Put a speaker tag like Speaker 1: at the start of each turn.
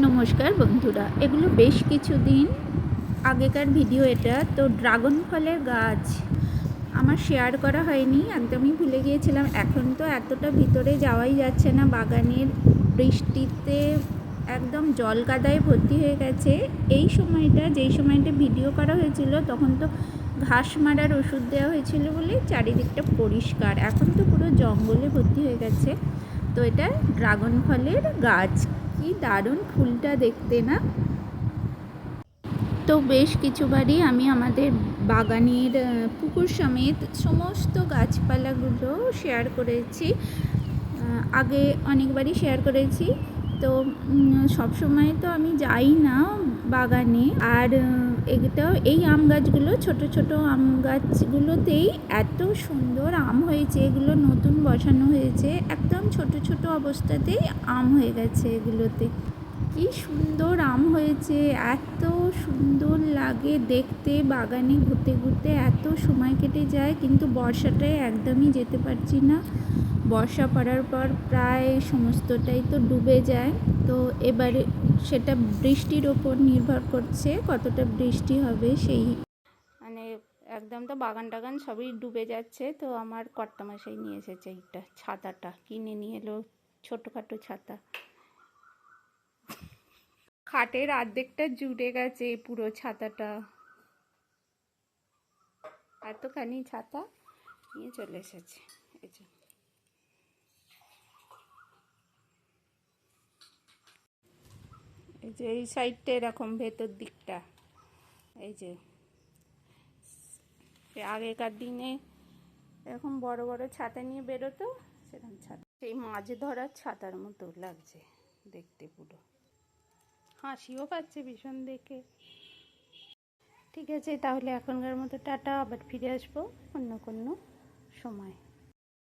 Speaker 1: নমস্কার বন্ধুরা, এগুলো বেশ কিছুদিন আগেকার ভিডিও এটা। তো ড্রাগন ফলের গাছ আমার শেয়ার করা হয়নি, একদমই ভুলে গিয়েছিলাম। এখন তো এতটা ভিতরে যাওয়াই যাচ্ছে না, বাগানের বৃষ্টিতে একদম জল কাদায় ভর্তি হয়ে গেছে। এই সময়টা, যেই সময়টা ভিডিও করা হয়েছিল, তখন তো ঘাস মারার ওষুধ দেওয়া হয়েছিল বলে চারিদিকটা পরিষ্কার। এখন তো পুরো জঙ্গলে ভর্তি হয়ে গেছে। তো এটা ড্রাগন ফলের গাছ। কি দারুণ ফুলটা দেখতে না? তো বেশ কিছুবারই আমি আমাদের বাগানের পুকুর সমেত সমস্ত গাছপালাগুলো শেয়ার করেছি। আগে অনেকবারই শেয়ার করেছি। তো সবসময় তো আমি যাই না বাগানে। আর এটাও, এই আম গাছগুলো, ছোট ছোট আম গাছগুলোতেই এত সুন্দর আম হয়েছে। এগুলো নতুন বসানো হয়েছে। একদম ছোট ছোট অবস্থাতেই আম হয়ে গেছে এগুলোতে। কি সুন্দর আম হয়েছে, এত সুন্দর লাগে দেখতে। বাগানে ঘুরতে ঘুরতে এত সময় কেটে যায়, কিন্তু বর্ষাটায় একদমই যেতে পারছি না। বর্ষা পড়ার পর প্রায় সমস্তটাই তো ডুবে যায়। তো এবারে সেটা বৃষ্টির ওপর নির্ভর করছে, কতটা বৃষ্টি হবে সেই। মানে একদম তো বাগান টাগান সবই ডুবে যাচ্ছে, তো আমার কর্তামশাই নিয়ে এসেছে এইটা, ছাতাটা, কিনে নিয়ে এলো ছোটোখাটো ছাতা। খাটের অর্ধেকটা জুড়ে গেছে পুরো ছাতাটা। এতখানি ছাতা নিয়ে চলে এসেছে। এই এই যে এই সাইডটা এরকম ভেতর দিকটা। এই যে। আগেকার দিনে এরকম বড় বড় ছাতা নিয়ে বেরোতো, সেরকম ছাতা। সেই মাছ ধরার ছাতার মতো লাগছে দেখতে পুরো। হাসিও পাচ্ছে ভীষণ দেখে। ঠিক আছে, তাহলে এখনকার মতো টাটা, আবার ফিরে আসব অন্য কোনো সময়।